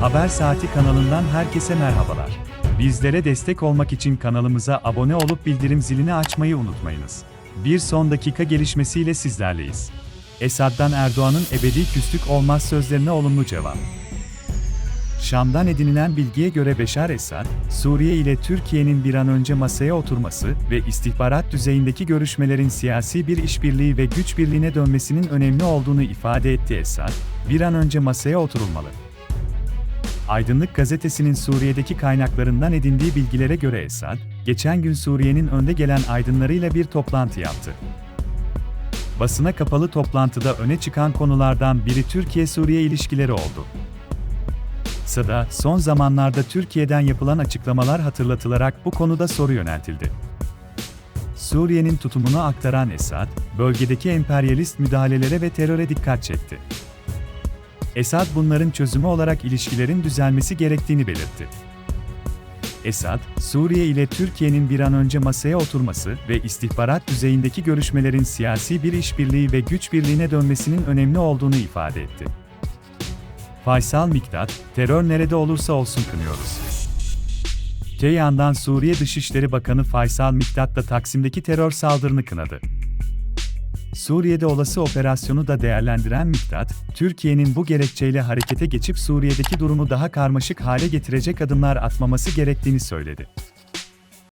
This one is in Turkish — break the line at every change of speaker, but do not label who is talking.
Haber Saati kanalından herkese merhabalar. Bizlere destek olmak için kanalımıza abone olup bildirim zilini açmayı unutmayınız. Bir son dakika gelişmesiyle sizlerleyiz. Esad'dan Erdoğan'ın ebedi küslük olmaz sözlerine olumlu cevap. Şam'dan edinilen bilgiye göre Beşar Esad, Suriye ile Türkiye'nin bir an önce masaya oturması ve istihbarat düzeyindeki görüşmelerin siyasi bir işbirliği ve güç birliğine dönmesinin önemli olduğunu ifade etti Esad, bir an önce masaya oturulmalı. Aydınlık gazetesinin Suriye'deki kaynaklarından edindiği bilgilere göre Esad, geçen gün Suriye'nin önde gelen aydınlarıyla bir toplantı yaptı. Basına kapalı toplantıda öne çıkan konulardan biri Türkiye-Suriye ilişkileri oldu. Sada, son zamanlarda Türkiye'den yapılan açıklamalar hatırlatılarak bu konuda soru yöneltildi. Suriye'nin tutumunu aktaran Esad, bölgedeki emperyalist müdahalelere ve teröre dikkat çekti. Esad bunların çözümü olarak ilişkilerin düzelmesi gerektiğini belirtti. Esad, Suriye ile Türkiye'nin bir an önce masaya oturması ve istihbarat düzeyindeki görüşmelerin siyasi bir işbirliği ve güç birliğine dönmesinin önemli olduğunu ifade etti. Faysal Miktat, terör nerede olursa olsun kınıyoruz. Öte yandan Suriye Dışişleri Bakanı Faysal Miktat da Taksim'deki terör saldırını kınadı. Suriye'de olası operasyonu da değerlendiren Miktat, Türkiye'nin bu gerekçeyle harekete geçip Suriye'deki durumu daha karmaşık hale getirecek adımlar atmaması gerektiğini söyledi.